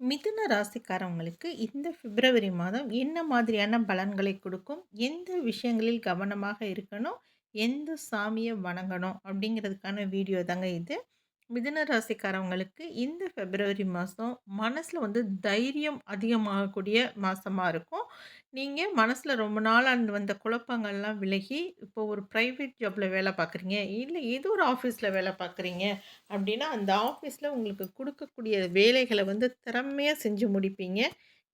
மிதுன ராசிக்காரவங்களுக்கு இந்த பிப்ரவரி மாதம் என்ன மாதிரியான பலன்களை கொடுக்கும்? எந்த விஷயங்களில் கவனமாக இருக்கணும்? எந்த சாமியை வணங்கணும்? அப்படிங்கிறதுக்கான வீடியோ தாங்க இது. மிதுன ராசிக்காரவங்களுக்கு இந்த பிப்ரவரி மாதம் மனசில் வந்து தைரியம் அதிகமாகக்கூடிய மாதமாக இருக்கும். நீங்கள் மனசில் ரொம்ப நாள் அந்த வந்த குழப்பங்கள்லாம் விலகி இப்போ ஒரு ப்ரைவேட் ஜாப்பில் வேலை பார்க்குறீங்க இல்லை ஏதோ ஒரு ஆஃபீஸில் வேலை பார்க்குறீங்க அப்படின்னா அந்த ஆஃபீஸில் உங்களுக்கு கொடுக்கக்கூடிய வேலைகளை வந்து திறமையாக செஞ்சு முடிப்பீங்க.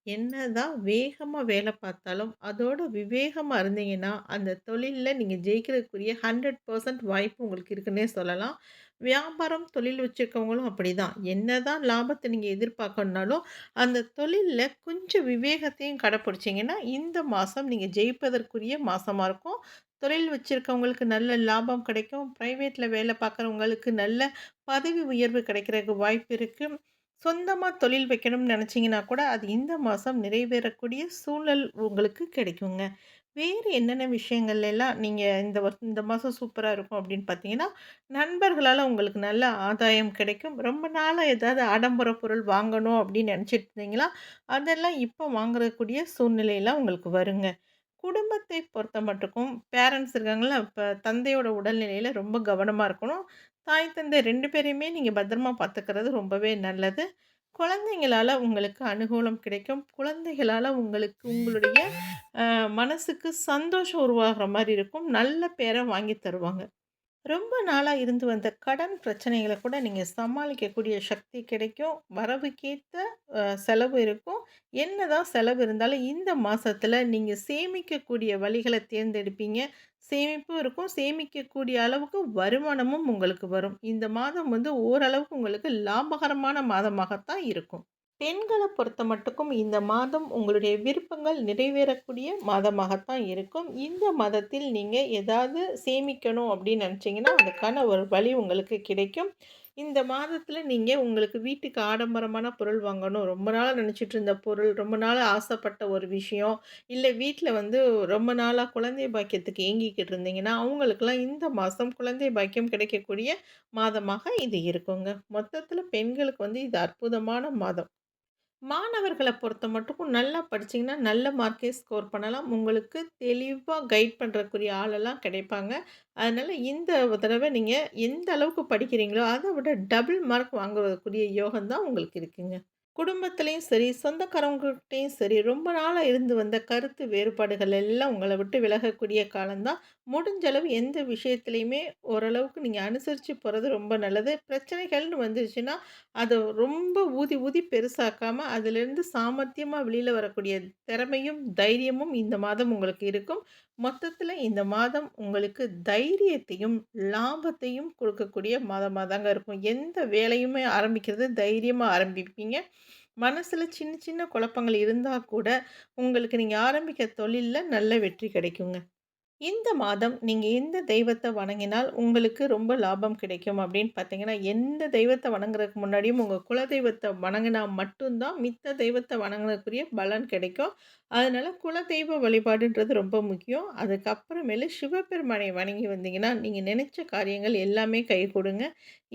என்னதான் வேகமாக வேலை பார்த்தாலும் அதோட விவேகமாக இருந்தீங்கன்னா அந்த தொழிலில் நீங்கள் ஜெயிக்கிறதுக்குரிய ஹண்ட்ரட் பர்சன்ட் வாய்ப்பு உங்களுக்கு இருக்குன்னே சொல்லலாம். வியாபாரம் தொழில் வச்சுருக்கவங்களும் அப்படி தான் என்ன தான் லாபத்தை நீங்கள் எதிர்பார்க்கணுனாலும் அந்த தொழிலில் கொஞ்சம் விவேகத்தையும் கடைப்பிடிச்சிங்கன்னா இந்த மாதம் நீங்கள் ஜெயிப்பதற்குரிய மாதமாக இருக்கும். தொழில் வச்சுருக்கவங்களுக்கு நல்ல லாபம் கிடைக்கும். ப்ரைவேட்டில் வேலை பார்க்குறவங்களுக்கு நல்ல பதவி உயர்வு கிடைக்கிறதுக்கு வாய்ப்பு இருக்குது சொந்தமாக தொழில் வைக்கணும்னு நினச்சிங்கன்னா கூட அது இந்த மாதம் நிறைவேறக்கூடிய சூழல் உங்களுக்கு கிடைக்குங்க. வேறு என்னென்ன விஷயங்கள் எல்லாம் நீங்கள் இந்த வருஷம் இந்த மாதம் சூப்பராக இருக்கும் அப்படின்னு பார்த்தீங்கன்னா நண்பர்களால் உங்களுக்கு நல்ல ஆதாயம் கிடைக்கும். ரொம்ப நாளாக ஏதாவது ஆடம்பர பொருள் வாங்கணும் அப்படின்னு நினச்சிட்டு இருந்தீங்களா? அதெல்லாம் இப்போ வாங்குறக்கூடிய சூழ்நிலையெல்லாம் உங்களுக்கு வருங்க. குடும்பத்தை பொறுத்த மட்டுக்கும் பேரண்ட்ஸ் இருக்காங்களா இப்போ தந்தையோட உடல்நிலையில் ரொம்ப கவனமாக இருக்கணும். தாய் தந்தை ரெண்டு பேரையுமே நீங்கள் பத்திரமா பார்த்துக்கிறது ரொம்பவே நல்லது. குழந்தைங்களால் உங்களுக்கு அனுகூலம் கிடைக்கும். குழந்தைகளால் உங்களுக்கு உங்களுடைய மனசுக்கு சந்தோஷம் உருவாகிற மாதிரி இருக்கும். நல்ல பேரை வாங்கி தருவாங்க. ரொம்ப நாளாக இருந்து வந்த கடன் பிரச்சனைகளை கூட நீங்கள் சமாளிக்கக்கூடிய சக்தி கிடைக்கும். வரவுக்கேற்ற செலவு இருக்கும். என்ன தான் செலவு இருந்தாலும் இந்த மாதத்தில் நீங்கள் சேமிக்கக்கூடிய வழிகளை தேர்ந்தெடுப்பீங்க. சேமிப்பும் இருக்கும். சேமிக்கக்கூடிய அளவுக்கு வருமானமும் உங்களுக்கு வரும். இந்த மாதம் வந்து ஓரளவுக்கு உங்களுக்கு லாபகரமான மாதமாகத்தான் இருக்கும். பெண்களை பொறுத்த மட்டுக்கும் இந்த மாதம் உங்களுடைய விருப்பங்கள் நிறைவேறக்கூடிய மாதமாகத்தான் இருக்கும். இந்த மாதத்தில் நீங்கள் ஏதாவது சேமிக்கணும் அப்படின்னு நினச்சிங்கன்னா அதுக்கான ஒரு வழி உங்களுக்கு கிடைக்கும். இந்த மாதத்தில் நீங்கள் உங்களுக்கு வீட்டுக்கு ஆடம்பரமான பொருள் வாங்கணும். ரொம்ப நாளாக நினச்சிட்டு இருந்த பொருள் ரொம்ப நாளாக ஆசைப்பட்ட ஒரு விஷயம் இல்லை வீட்டில் வந்து ரொம்ப நாளாக குழந்தை பாக்கியத்துக்கு ஏங்கிக்கிட்டு இருந்தீங்கன்னா அவங்களுக்கெல்லாம் இந்த மாதம் குழந்தை பாக்கியம் கிடைக்கக்கூடிய மாதமாக இது இருக்குங்க. மொத்தத்தில் பெண்களுக்கு வந்து இது அற்புதமான மாதம். மாணவர்களை பொறுத்த மட்டுக்கும் நல்லா படிச்சிங்கன்னா நல்ல மார்க்கே ஸ்கோர் பண்ணலாம். உங்களுக்கு தெளிவாக கைட் பண்ணுறக்குரிய ஆளெல்லாம் கிடைப்பாங்க. அதனால் இந்த தடவை நீங்கள் எந்த அளவுக்கு படிக்கிறீங்களோ அதை விட டபுள் மார்க் வாங்குறதுக்குரிய யோகம் தான் உங்களுக்கு இருக்குங்க. குடும்பத்துலேயும் சரி சொந்தக்காரவங்ககிட்டையும் சரி ரொம்ப நாளாக இருந்து வந்த கருத்து வேறுபாடுகள் எல்லாம் உங்களை விட்டு விலகக்கூடிய காலம்தான். முடிஞ்சளவு எந்த விஷயத்துலையுமே ஓரளவுக்கு நீங்கள் அனுசரித்து போகிறது ரொம்ப நல்லது. பிரச்சனைகள்னு வந்துருச்சுன்னா அதை ரொம்ப ஊதி ஊதி பெருசாக்காமல் அதிலிருந்து சாமர்த்தியமாக வெளியில் வரக்கூடிய திறமையும் தைரியமும் இந்த மாதம் உங்களுக்கு இருக்கும். மொத்தத்தில் இந்த மாதம் உங்களுக்கு தைரியத்தையும் லாபத்தையும் கொடுக்கக்கூடிய மாதமாக தாங்க இருக்கும். எந்த வேலையுமே ஆரம்பிக்கிறது தைரியமாக ஆரம்பிப்பீங்க. மனசில் சின்ன சின்ன குழப்பங்கள் இருந்தால் கூட உங்களுக்கு நீங்கள் ஆரம்பிக்க தொழிலில் நல்ல வெற்றி கிடைக்குங்க. இந்த மாதம் நீங்கள் எந்த தெய்வத்தை வணங்கினால் உங்களுக்கு ரொம்ப லாபம் கிடைக்கும் அப்படின்னு பார்த்தீங்கன்னா எந்த தெய்வத்தை வணங்குறதுக்கு முன்னாடியும் உங்கள் குலதெய்வத்தை வணங்கினா மட்டும்தான் மித்த தெய்வத்தை வணங்குறதுக்குரிய பலன் கிடைக்கும். அதனால் குலதெய்வ வழிபாடுன்றது ரொம்ப முக்கியம். அதுக்கப்புறமேலு சிவபெருமானை வணங்கி வந்தீங்கன்னா நீங்கள் நினச்ச காரியங்கள் எல்லாமே கை கொடுங்க.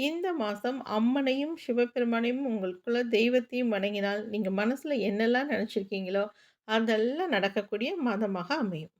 இந்த மாதம் அம்மனையும் சிவபெருமானையும் உங்கள் குல தெய்வத்தையும் வணங்கினால் நீங்கள் மனசில் என்னெல்லாம் நினச்சிருக்கீங்களோ அதெல்லாம் நடக்கக்கூடிய மாதமாக அமையும்.